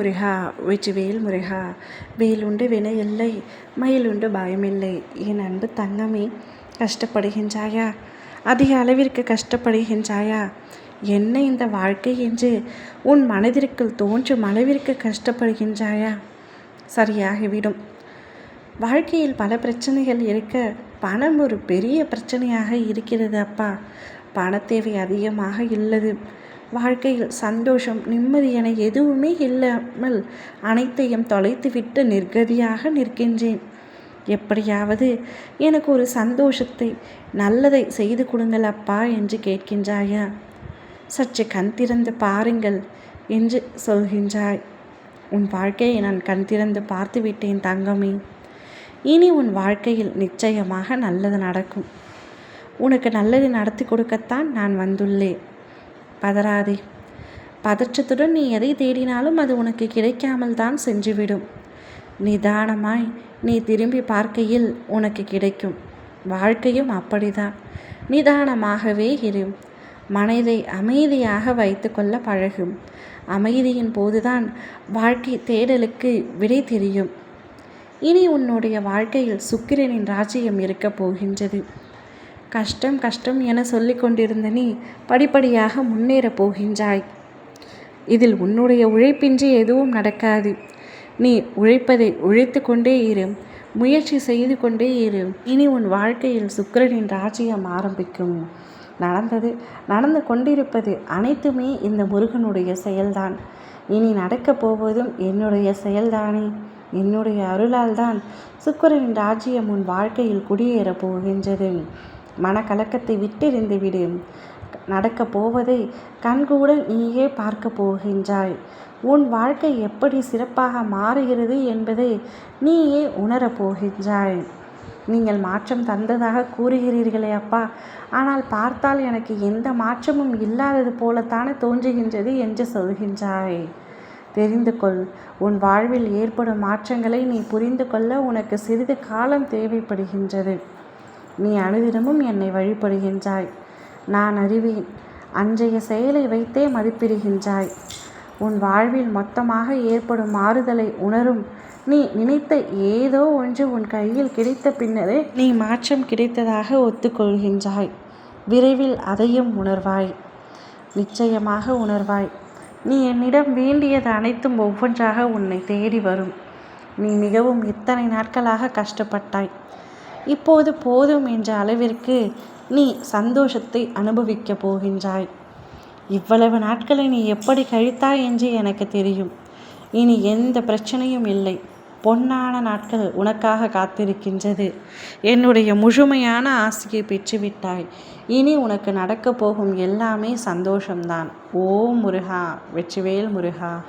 முருகா வெற்றிவேல் முருகா வேலுண்டு மயில் மயிலுண்டு பயமில்லை. என் அன்பு தங்கமே கஷ்டப்படுகின்றாயா? அதிக அளவிற்கு கஷ்டப்படுகின்றாயா? என்ன இந்த வாழ்க்கை என்று உன் மனதிற்குள் தோன்றும் அளவிற்கு கஷ்டப்படுகின்றாயா? சரியாகிவிடும். வாழ்க்கையில் பல பிரச்சனைகள் இருக்க பணம் ஒரு பெரிய பிரச்சனையாக இருக்கிறது அப்பா. பணத்தேவை அதிகமாக இல்லது. வாழ்க்கையில் சந்தோஷம் நிம்மதி என எதுவுமே இல்லாமல் அனைத்தையும் தொலைத்துவிட்டு நிர்கதியாக நிற்கின்றேன். எப்படியாவது எனக்கு ஒரு சந்தோஷத்தை நல்லதை செய்து கொடுங்கள் அப்பா என்று கேட்கின்றாயா? சற்று கண் திறந்து பாருங்கள் என்று சொல்கின்றாய். உன் வாழ்க்கையை நான் கண் திறந்து பார்த்து விட்டேன் தங்கமே. இனி உன் வாழ்க்கையில் நிச்சயமாக நல்லது நடக்கும். உனக்கு நல்லது நடத்தி கொடுக்கத்தான் நான் வந்துள்ளேன். பதறாதே. பதற்றத்துடன் நீ எதை தேடினாலும் அது உனக்கு கிடைக்காமல் தான் சென்றுவிடும். நிதானமாய் நீ திரும்பி பார்க்கையில் உனக்கு கிடைக்கும். வாழ்க்கையும் அப்படிதான். நிதானமாகவே இரு. மனதை அமைதியாக வைத்துக்கொள்ள பழகும். அமைதியின் போதுதான் வாழ்க்கை தேடலுக்கு விடை தெரியும். இனி உன்னுடைய வாழ்க்கையில் சுக்கிரனின் ராஜ்யம் இருக்கப் போகின்றது. கஷ்டம் கஷ்டம் என சொல்லி கொண்டிருந்த நீ படிப்படியாக முன்னேறப் போகின்றாய். இதில் உன்னுடைய உழைப்பின்றி எதுவும் நடக்காது. நீ உழைப்பதை உழைத்து கொண்டே இரு. முயற்சி செய்து கொண்டே இரு. இனி உன் வாழ்க்கையில் சுக்கரனின் ராஜ்யம் ஆரம்பிக்கும். நடந்தது நடந்து கொண்டிருப்பது அனைத்துமே இந்த முருகனுடைய செயல்தான். இனி நடக்கப் போவதும் என்னுடைய செயல்தானே? என்னுடைய அருளால் தான் சுக்கரனின் ராஜ்யம் உன் வாழ்க்கையில் குடியேறப் போகின்றது. மனக்கலக்கத்தை விட்டெறிந்து விடு. நடக்கப் போவதை கண்கூட நீயே பார்க்க போகின்றாய். உன் வாழ்க்கை எப்படி சிறப்பாக மாறுகிறது என்பதை நீயே உணரப் போகின்றாய். நீங்கள் மாற்றம் தந்ததாக கூறுகிறீர்களே அப்பா. ஆனால் பார்த்தால் எனக்கு எந்த மாற்றமும் இல்லாதது போலத்தானே தோன்றுகின்றது என்று சொல்கின்றாய். தெரிந்து கொள் உன் வாழ்வில் ஏற்படும் மாற்றங்களை நீ புரிந்து கொள்ள உனக்கு சிறிது காலம் தேவைப்படுகின்றது. நீ அனுதினமும் என்னை வழிபடுகின்றாய். நான் அறிவேன் அன்றைய செயலை வைத்தே மதிப்பிடுகின்றாய். உன் வாழ்வில் மொத்தமாக ஏற்படும் மாறுதலை உணரும். நீ நினைத்த ஏதோ ஒன்று உன் கையில் கிடைத்த பின்னரே நீ மாற்றம் கிடைத்ததாக ஒத்துக்கொள்கின்றாய். விரைவில் அதையும் உணர்வாய். நிச்சயமாக உணர்வாய். நீ என்னிடம் வேண்டியது அனைத்தும் ஒவ்வொன்றாக உன்னை தேடி வரும். நீ மிகவும் இத்தனை நாட்களாக கஷ்டப்பட்டாய். இப்போது போதும் என்ற அளவிற்கு நீ சந்தோஷத்தை அனுபவிக்கப் போகின்றாய். இவ்வளவு நாட்களை நீ எப்படி கழித்தாய் என்று எனக்கு தெரியும். இனி எந்த பிரச்சனையும் இல்லை. பொன்னான நாட்கள் உனக்காக காத்திருக்கின்றது. என்னுடைய முழுமையான ஆசையை பெற்றுவிட்டாய். இனி உனக்கு நடக்கப் போகும் எல்லாமே சந்தோஷம்தான். ஓ முருகா வெற்றிவேல் முருகா.